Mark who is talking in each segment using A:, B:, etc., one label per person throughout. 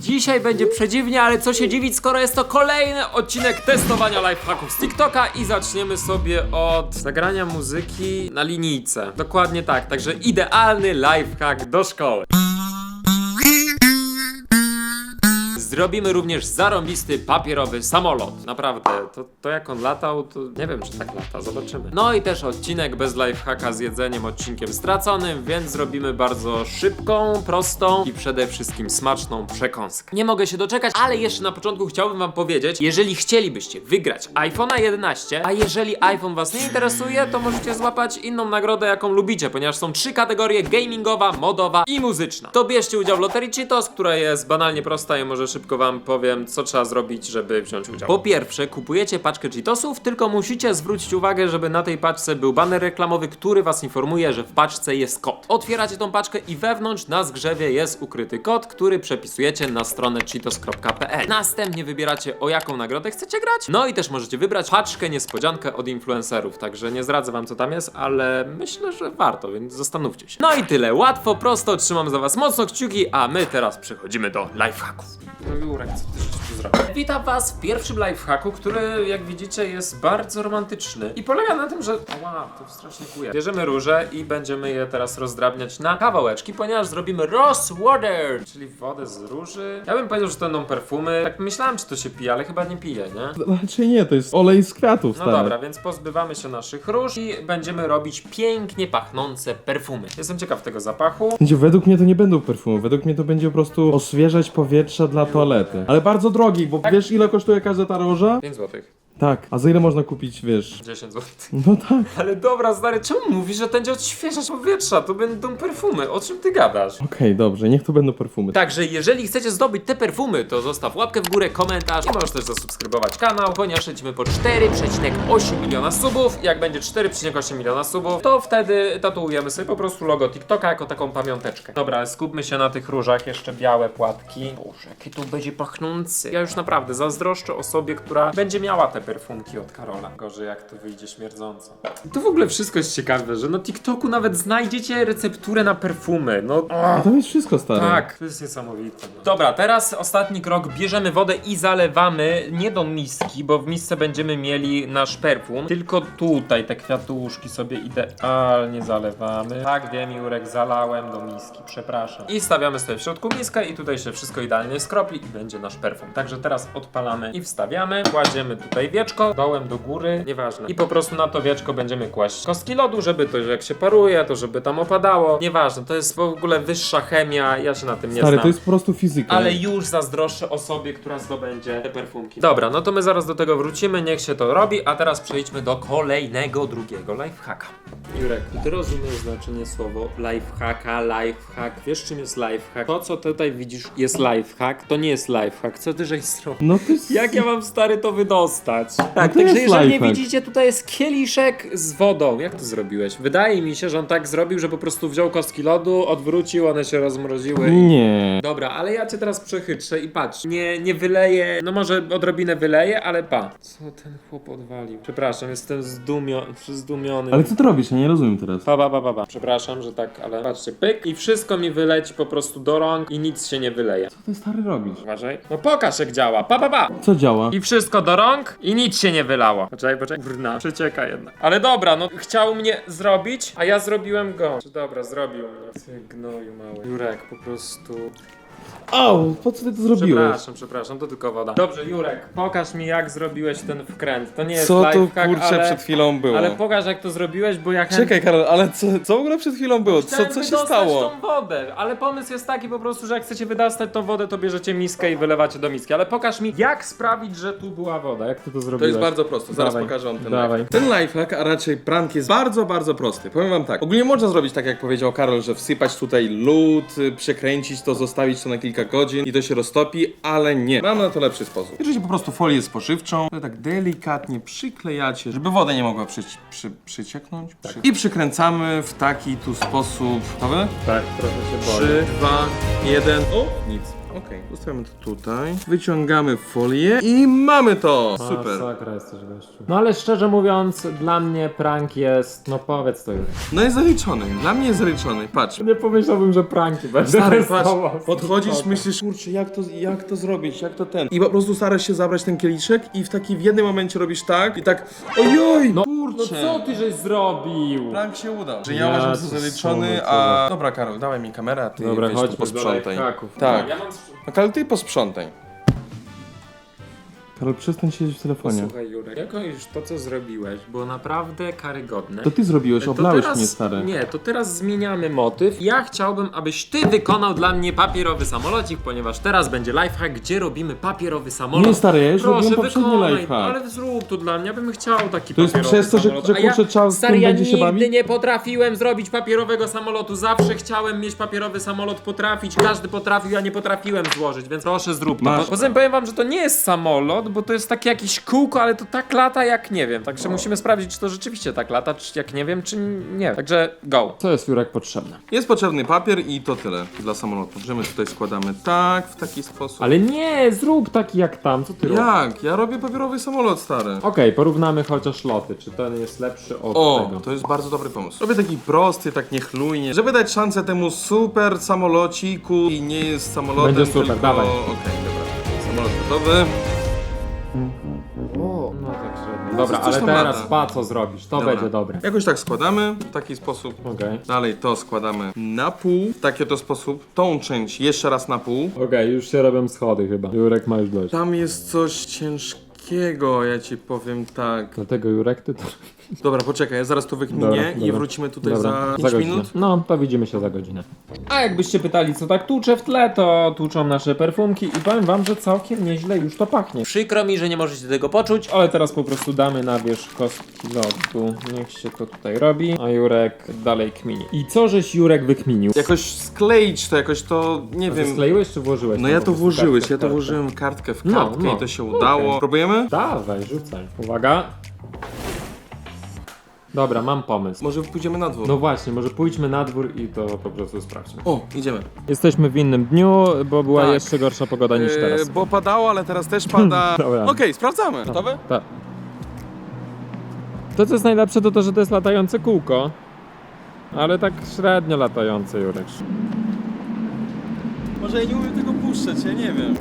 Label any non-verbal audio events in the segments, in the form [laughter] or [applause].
A: Dzisiaj będzie przedziwnie, ale co się dziwić, skoro jest to kolejny odcinek testowania lifehacków z TikToka i zaczniemy sobie od zagrania muzyki na linijce. Dokładnie tak, także idealny lifehack do szkoły. Zrobimy również zarąbisty papierowy samolot. Naprawdę, to, to jak on latał, to nie wiem, czy tak lata, zobaczymy. No i też odcinek bez lifehacka z jedzeniem, odcinkiem straconym, więc zrobimy bardzo szybką, prostą i przede wszystkim smaczną przekąskę. Nie mogę się doczekać, ale jeszcze na początku chciałbym wam powiedzieć, jeżeli chcielibyście wygrać iPhone'a 11, a jeżeli iPhone was nie interesuje, to możecie złapać inną nagrodę, jaką lubicie, ponieważ są trzy kategorie gamingowa, modowa i muzyczna. To bierzcie udział w loterii Cheetos, która jest banalnie prosta i może szybko wam powiem, co trzeba zrobić, żeby wziąć udział. Po pierwsze, kupujecie paczkę Cheetosów, tylko musicie zwrócić uwagę, żeby na tej paczce był baner reklamowy, który was informuje, że w paczce jest kod. Otwieracie tą paczkę i wewnątrz na zgrzewie jest ukryty kod, który przepisujecie na stronę cheetos.pl. Następnie wybieracie o jaką nagrodę chcecie grać, no i też możecie wybrać paczkę niespodziankę od influencerów, także nie zdradzę wam co tam jest, ale myślę, że warto, więc zastanówcie się. No i tyle, łatwo, prosto, trzymam za was mocno kciuki, a my teraz przechodzimy do lifehacków. No Jurek, Witam was w pierwszym lifehacku, który jak widzicie jest bardzo romantyczny i polega na tym, że... Ła, to strasznie kuje. Bierzemy róże i będziemy je teraz rozdrabniać na kawałeczki, ponieważ zrobimy rose water, czyli wodę z róży. Ja bym powiedział, że to będą perfumy. Tak myślałem, czy to się pije, ale chyba nie pije, nie?
B: Raczej nie, to jest olej z kwiatów,
A: No
B: stary.
A: dobra, więc pozbywamy się naszych róż i będziemy robić pięknie pachnące perfumy. Jestem ciekaw tego zapachu.
B: Będzie, według mnie to nie będą perfumy, według mnie to będzie po prostu oswieżać powietrza dla toalety. Ale bardzo drogi, bo
A: Tak.
B: wiesz ile kosztuje każda ta róża?
A: 5 złotych.
B: Tak, a za ile można kupić, wiesz?
A: 10 złotych.
B: No tak.
A: Ale dobra, stary, czemu mówisz, że będzie odświeżać powietrza? To będą perfumy. O czym ty gadasz?
B: Okej, dobrze, niech to będą perfumy.
A: Także jeżeli chcecie zdobyć te perfumy, to zostaw łapkę w górę, komentarz i możesz też zasubskrybować kanał, ponieważ lecimy po 4,8 miliona subów. Jak będzie 4,8 miliona subów, to wtedy tatuujemy sobie po prostu logo TikToka jako taką pamiąteczkę. Dobra, skupmy się na tych różach, jeszcze białe płatki. Boże, jaki tu będzie pachnący. Ja już naprawdę zazdroszczę osobie, która będzie miała te perfumki od Karola. Gorzej jak to wyjdzie śmierdząco. To w ogóle wszystko jest ciekawe, że na TikToku nawet znajdziecie recepturę na perfumy. No,
B: A tam jest wszystko, stary.
A: tak, to jest niesamowite. Dobra, teraz ostatni krok. Bierzemy wodę i zalewamy nie do miski, bo w misce będziemy mieli nasz perfum, tylko tutaj te kwiatuszki sobie idealnie zalewamy. Tak, wiem, Jurek, zalałem do miski, przepraszam. I stawiamy sobie w środku miskę i tutaj się wszystko idealnie skropli i będzie nasz perfum. Także teraz odpalamy i wstawiamy. Kładziemy tutaj wieczko, dołem do góry, nieważne. I po prostu na to wieczko będziemy kłaść kostki lodu, żeby to jak się paruje, to żeby tam opadało. Nieważne, to jest w ogóle wyższa chemia, ja się na tym nie
B: Stary,
A: znam.
B: to jest po prostu fizyka.
A: Ale już zazdroszczę osobie, która zdobędzie te perfumki. Dobra, no to my zaraz do tego wrócimy, niech się to robi, a teraz przejdźmy do kolejnego, drugiego lifehacka. Jurek, ty rozumiesz znaczenie słowo lifehacka, lifehack, wiesz czym jest lifehack? To co tutaj widzisz jest lifehack, to nie jest lifehack, co ty żeś zrobił?
B: No to jest...
A: Jak ja mam stary to wydostać? Tak,
B: to
A: także jeżeli nie widzicie, tutaj jest kieliszek z wodą. Jak to zrobiłeś? Wydaje mi się, że on tak zrobił, że po prostu wziął kostki lodu, odwrócił, one się rozmroziły i
B: Nie.
A: Dobra, ale ja cię teraz przechytrzę i patrz, nie, nie wyleję, no może odrobinę wyleję, ale pa. Co ten chłop odwalił? Przepraszam, jestem zdumio, zdumiony.
B: Ale co ty robisz? Ja nie rozumiem teraz.
A: Pa, pa, pa, pa, pa. Przepraszam, że tak, ale patrzcie, pyk i wszystko mi wyleci po prostu do rąk i nic się nie wyleje.
B: Co ty, stary, robisz?
A: Uważaj. No pokaż jak działa, pa, pa, pa.
B: Co działa?
A: I wszystko do rąk i nic się nie wylało. Poczekaj, poczekaj. Brna, przecieka jednak. Ale dobra, no chciał mnie zrobić, a ja zrobiłem go. Czy dobra, zrobił mnie. Ty gnoju mały. Jurek, po prostu...
B: Au, po co ty to zrobiłeś?
A: Przepraszam, przepraszam, to tylko woda. Dobrze, Jurek, pokaż mi jak zrobiłeś ten wkręt. To nie jest
B: Co tu,
A: lifehack,
B: kurczę,
A: ale...
B: przed chwilą było?
A: Ale pokaż jak to zrobiłeś, bo ja chętnie...
B: Czekaj, Karol, ale co, co w ogóle przed chwilą było? Co,
A: Chciałem
B: co się
A: wydostać
B: stało?
A: tą wodę, ale pomysł jest taki po prostu, że jak chcecie wydostać tą wodę, to bierzecie miskę i wylewacie do miski. Ale pokaż mi, jak sprawić, że tu była woda. Jak ty to
B: To
A: zrobiłeś?
B: jest bardzo proste, zaraz
A: Dawaj.
B: pokażę wam ten
A: Dawaj.
B: lifehack. Ten lifehack, a raczej prank jest bardzo, bardzo prosty. Powiem wam tak, ogólnie można zrobić tak jak powiedział Karol, że wsypać tutaj lód, y, przekręcić to, zostawić to na kilka godzin i to się roztopi, ale nie. Mam na to lepszy sposób. Bierzecie po prostu folię spożywczą, to tak delikatnie przyklejacie, żeby woda nie mogła przy, przy, przycieknąć. Przy... I przykręcamy w taki tu sposób. Gotowe?
A: Tak, trochę się boję.
B: 3, 2, 1. O! Nic. Okej. Zostawiamy to tutaj. Wyciągamy folię i mamy to! Super.
A: Masakra jesteś gościu. No ale szczerze mówiąc, dla mnie prank jest, no powiedz to już.
B: No jest zaliczony. Dla mnie jest zaliczony. Patrz.
A: Nie pomyślałbym, że pranki będzie.
B: Stary, patrz, podchodzisz, myślisz, kurczę, jak to, jak to zrobić, jak to ten. I po prostu starasz się zabrać ten kieliszek i w taki w jednym momencie robisz tak i tak, ojoj,
A: No,
B: kurczę.
A: no co ty żeś zrobił?
B: Prank się udał. Że
A: Ja
B: ja uważam, że
A: to
B: zaliczony,
A: słowo,
B: a... Dobra, Karol, dawaj mi kamerę, a ty
A: Dobra,
B: weź tu
A: chodźmy do
B: posprzątaj.
A: lifehacków.
B: Tak.
A: Ja mam...
B: No, Karol, ty posprzątaj. Karol, przestań siedzieć w telefonie.
A: Słuchaj Jurek, jako już to co zrobiłeś było naprawdę karygodne.
B: To ty zrobiłeś,
A: To
B: oblałeś
A: teraz-
B: mnie, stary.
A: Nie, to teraz zmieniamy motyw. Ja chciałbym, abyś ty wykonał dla mnie papierowy samolocik, ponieważ teraz będzie lifehack, gdzie robimy papierowy samolot.
B: Nie, stary, ja już
A: Proszę,
B: robiłem poprzedni
A: wykonaj,
B: lifehack.
A: Ale zrób to dla mnie, ja bym chciał taki
B: To jest
A: papierowy
B: przez to, że-
A: samolot.
B: że,
A: A ja,
B: kurczę,
A: stary,
B: tym
A: ja
B: będzie się
A: nigdy
B: bawić?
A: nie potrafiłem zrobić papierowego samolotu. Zawsze chciałem mieć papierowy samolot, potrafić. Każdy potrafił, ja nie potrafiłem złożyć, więc proszę zrób to.
B: Masz
A: Po- Poza tym powiem wam, że to nie jest samolot, bo to jest takie jakieś kółko, ale to tak lata jak nie wiem. Także musimy sprawdzić, czy to rzeczywiście tak lata, czy jak nie wiem, czy nie. Także go. Co jest Jurek potrzebne?
B: Jest potrzebny papier i to tyle dla samolotu. Że my tutaj składamy tak, w taki sposób.
A: Ale nie, zrób taki jak tam, co ty robisz?
B: Jak? Ja robię papierowy samolot, stary.
A: Okej, porównamy chociaż loty, czy ten jest lepszy od
B: O,
A: tego.
B: to jest bardzo dobry pomysł. Robię taki prosty, tak niechlujnie, żeby dać szansę temu super samolociku i nie jest samolotem,
A: Będzie super,
B: tylko...
A: dawaj.
B: Okej, dobra. Samolot gotowy. No,
A: Dobra,
B: coś
A: ale
B: tam
A: teraz
B: lata.
A: pa, co zrobisz, to
B: Dobra.
A: będzie dobre.
B: Jakoś tak składamy, w taki sposób.
A: Okej.
B: Dalej to składamy na pół, w taki oto sposób. Tą część jeszcze raz na pół.
A: Okej, już się robią schody chyba. Jurek ma już dość.
B: Tam jest coś ciężkiego, ja ci powiem tak.
A: Dlatego Jurek, ty to...
B: Dobra, poczekaj, ja zaraz to wykminię
A: Dobra,
B: i
A: dobra.
B: wrócimy tutaj
A: Dobra,
B: za 5
A: godzinę.
B: minut.
A: No, to widzimy się za godzinę. A jakbyście pytali, co tak tłucze w tle, to tłuczą nasze perfumki i powiem wam, że całkiem nieźle już to pachnie. Przykro mi, że nie możecie tego poczuć, ale teraz po prostu damy na wierzch kostki lodu. Niech się to tutaj robi, a Jurek dalej kmini. I co żeś Jurek wykminił?
B: Jakoś skleić to, jakoś to, nie wiem.
A: skleiłeś czy włożyłeś?
B: No ja to włożyłeś, ja to
A: kartkę?
B: włożyłem kartkę w
A: No,
B: kartkę
A: no.
B: i to się udało. Próbujemy?
A: Dawaj, rzucaj. Uwaga. Dobra, mam pomysł.
B: Może pójdziemy na dwór.
A: No właśnie, może pójdźmy na dwór i to po prostu sprawdźmy.
B: O, idziemy.
A: Jesteśmy w innym dniu, bo była
B: Tak.
A: jeszcze gorsza pogoda niż
B: Eee,
A: teraz.
B: bo padało, ale teraz też [laughs] pada.
A: Dobra.
B: Okej, sprawdzamy. Gotowe?
A: Tak. To co jest najlepsze to to, że to jest latające kółko. Ale tak średnio latające, Jurek.
B: Może ja nie umiem tego puszczać, ja nie wiem.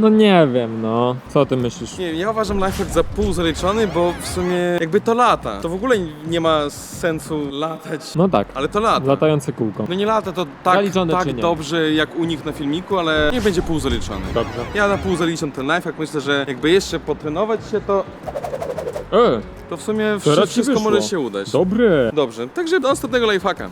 A: No nie wiem, no. Co ty myślisz?
B: Nie ja uważam lifehack za pół zaliczony, bo w sumie jakby to lata. To w ogóle nie ma sensu latać,
A: No tak,
B: ale to lata.
A: latające kółko.
B: No nie lata to tak,
A: Zaliczone
B: tak
A: nie?
B: dobrze jak u nich na filmiku, ale nie będzie pół zaliczony.
A: Dobrze.
B: Ja na pół zaliczam ten lifehack, myślę, że jakby jeszcze potrenować się, to,
A: E,
B: to w sumie
A: Teraz ci
B: wszystko
A: wyszło.
B: może się udać.
A: dobry.
B: Dobrze, także do następnego lifehacka.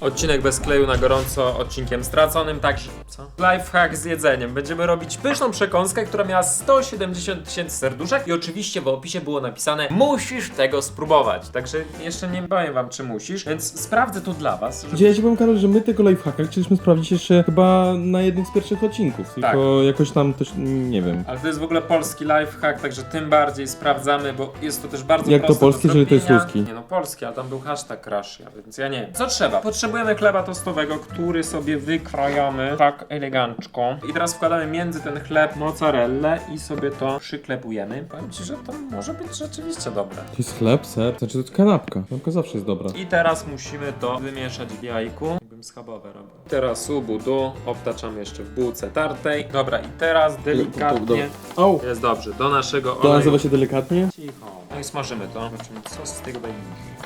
A: Odcinek bez kleju na gorąco, odcinkiem straconym, także co? Lifehack z jedzeniem. Będziemy robić pyszną przekąskę, która miała 170 tysięcy serduszek i oczywiście w opisie było napisane musisz tego spróbować. Także jeszcze nie powiem wam, czy musisz, więc sprawdzę to dla was. Żeby...
B: Ja ci powiem, Karol, że my tego lifehacka chcieliśmy sprawdzić jeszcze chyba na jednym z pierwszych odcinków, tylko jakoś tam też, nie wiem.
A: Ale to jest w ogóle polski lifehack, także tym bardziej sprawdzamy, bo jest to też bardzo
B: Jak to polski, jeżeli to jest ruski?
A: Nie no, polski, a tam był hashtag Russia, więc ja nie wiem. Co trzeba? Potrzebujemy chleba tostowego, który sobie wykrajamy tak elegancko. I teraz wkładamy między ten chleb mozzarellę i sobie to przyklepujemy. Powiem ci, że to może być rzeczywiście dobre.
B: To jest chleb, ser, znaczy to jest kanapka. Kanapka zawsze jest dobra.
A: I teraz musimy to wymieszać w jajku. Jakbym schabowe robił. Teraz u budu obtaczamy jeszcze w bułce tartej. Dobra, i teraz delikatnie.
B: Au!
A: Jest dobrze, do naszego
B: To
A: oleju.
B: nazywa się delikatnie?
A: Cicho. No i smażymy to. Zobaczymy, co z tego będzie.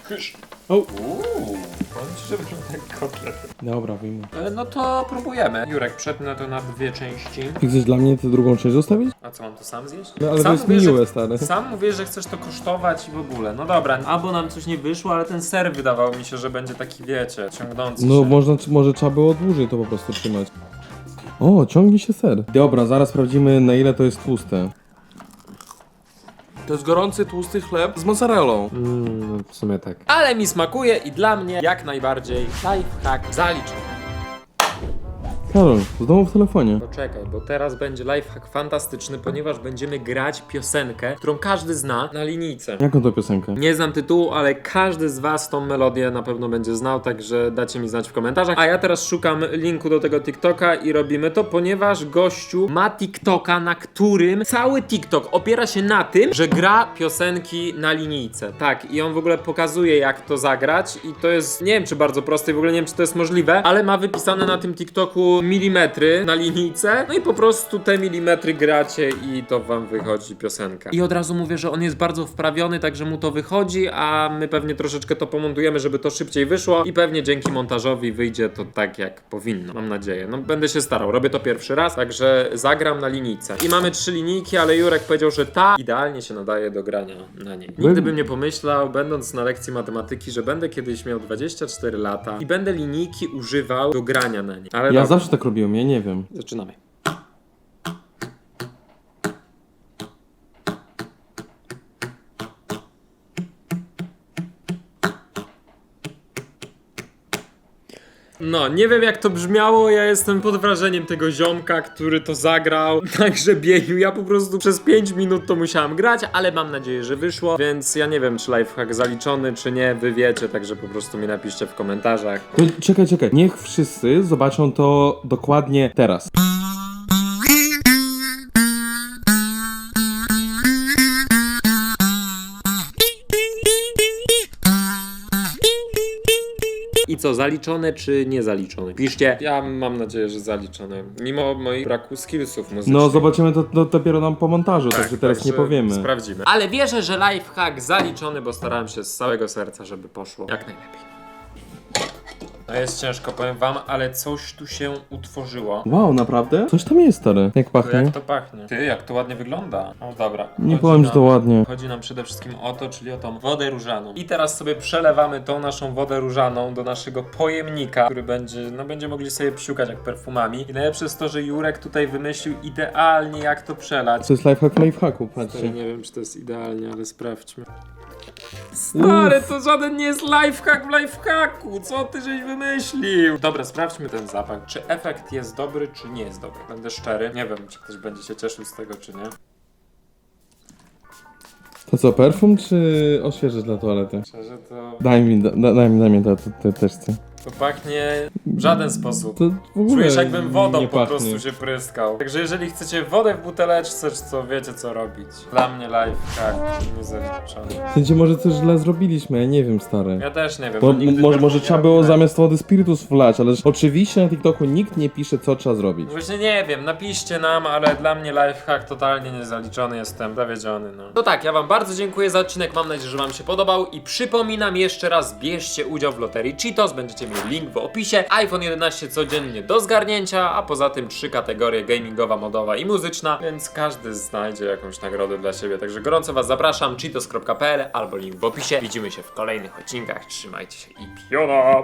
A: Kysz.
B: O!
A: Uuu, że wygląda jak kotlet.
B: Dobra, wyjmę.
A: E, No to próbujemy. Jurek, przetnę to na dwie części.
B: Chcesz dla mnie tę drugą część zostawić?
A: A co, mam to sam zjeść?
B: No ale
A: sam
B: to jest
A: mówisz,
B: miłe,
A: że,
B: stary.
A: Sam mówisz, że chcesz to kosztować i w ogóle. No dobra, albo nam coś nie wyszło, ale ten ser wydawał mi się, że będzie taki, wiecie, ciągnący
B: No
A: się.
B: można, może trzeba było dłużej to po prostu trzymać. O, ciągnie się ser. Dobra, zaraz sprawdzimy na ile to jest tłuste. To jest gorący, tłusty chleb z mozzarellą.
A: Mm, no w sumie tak. Ale mi smakuje i dla mnie jak najbardziej lifehack zaliczony.
B: Karol, znowu w telefonie.
A: Poczekaj, bo teraz będzie lifehack fantastyczny, ponieważ będziemy grać piosenkę, którą każdy zna na linijce.
B: Jaką to piosenkę?
A: Nie znam tytułu, ale każdy z was tą melodię na pewno będzie znał, także dacie mi znać w komentarzach. A ja teraz szukam linku do tego TikToka i robimy to, ponieważ gościu ma TikToka, na którym cały TikTok opiera się na tym, że gra piosenki na linijce. Tak, i on w ogóle pokazuje jak to zagrać i to jest, nie wiem czy bardzo proste i w ogóle nie wiem czy to jest możliwe, ale ma wypisane na tym TikToku milimetry na linijce, no i po prostu te milimetry gracie i to wam wychodzi piosenka. I od razu mówię, że on jest bardzo wprawiony, także mu to wychodzi, a my pewnie troszeczkę to pomontujemy, żeby to szybciej wyszło i pewnie dzięki montażowi wyjdzie to tak jak powinno, mam nadzieję. No będę się starał, robię to pierwszy raz, także zagram na linijce. I mamy trzy linijki, ale Jurek powiedział, że ta idealnie się nadaje do grania na niej. Nigdy bym nie pomyślał, będąc na lekcji matematyki, że będę kiedyś miał 24 lata i będę linijki używał do grania na niej. Ale
B: Ja
A: dobra,
B: zawsze tak robiłem, ja nie wiem.
A: zaczynamy. No, nie wiem jak to brzmiało, ja jestem pod wrażeniem tego ziomka, który to zagrał [laughs] na grzebieniu. Ja po prostu przez 5 minut to musiałem grać, ale mam nadzieję, że wyszło, więc ja nie wiem czy lifehack zaliczony, czy nie, wy wiecie, także po prostu mi napiszcie w komentarzach.
B: Czekaj, czekaj. Niech wszyscy zobaczą to dokładnie teraz.
A: Co, zaliczone czy nie zaliczone? Piszcie. Ja mam nadzieję, że zaliczone. Mimo moich braku skillsów muzycznych.
B: No, zobaczymy to, to dopiero nam po montażu,
A: Tak,
B: także teraz nie
A: także
B: powiemy.
A: Sprawdzimy. Ale wierzę, że lifehack zaliczony, bo starałem się z całego serca, żeby poszło jak najlepiej. No jest ciężko, powiem wam, ale coś tu się utworzyło.
B: Wow, naprawdę? Coś tam jest, stary. Jak
A: To
B: pachnie?
A: jak to pachnie? Ty, jak to ładnie wygląda. No dobra.
B: Nie
A: Chodzi
B: powiem, że
A: nam-
B: to ładnie.
A: Chodzi nam przede wszystkim o to, czyli o tą wodę różaną. I teraz sobie przelewamy tą naszą wodę różaną do naszego pojemnika, który będzie, no będzie mogli sobie psiukać jak perfumami. I najlepsze jest to, że Jurek tutaj wymyślił idealnie jak to przelać.
B: To jest lifehack lifehacku, patrzcie.
A: nie wiem, czy to jest idealnie, ale sprawdźmy. Stary, to żaden nie jest lifehack w lifehacku. Co ty żeś wymyślił? Dobra, sprawdźmy ten zapach. Czy efekt jest dobry, czy nie jest dobry? Będę szczery. Nie wiem, czy ktoś będzie się cieszył z tego, czy nie.
B: To co, perfum czy oświeżyć dla toalety?
A: Szczerze, to,
B: Daj mi, da, daj mi, daj mi, to, to, to też chcę.
A: To pachnie w żaden sposób.
B: To w ogóle
A: Czujesz jakbym wodą
B: nie
A: po
B: pachnie.
A: prostu się pryskał. Także jeżeli chcecie wodę w buteleczce, czy co, wiecie co robić. Dla mnie lifehack niezaliczony.
B: W sensie może coś źle zrobiliśmy, ja nie wiem, stary.
A: Ja też nie wiem. Nigdy
B: może, może
A: nie
B: trzeba było
A: robiłem.
B: zamiast wody spirytus wlać, ale oczywiście na TikToku nikt nie pisze, co trzeba zrobić.
A: Właśnie nie wiem, napiszcie nam, ale dla mnie lifehack totalnie niezaliczony, jestem zawiedziony, no. No tak, ja wam bardzo dziękuję za odcinek, mam nadzieję, że wam się podobał i przypominam jeszcze raz, bierzcie udział w loterii Cheetos, będziecie mieli link w opisie, iPhone 11 codziennie do zgarnięcia, a poza tym trzy kategorie gamingowa, modowa i muzyczna, więc każdy znajdzie jakąś nagrodę dla siebie, także gorąco was zapraszam, cheetos.pl albo link w opisie, widzimy się w kolejnych odcinkach, trzymajcie się i piona!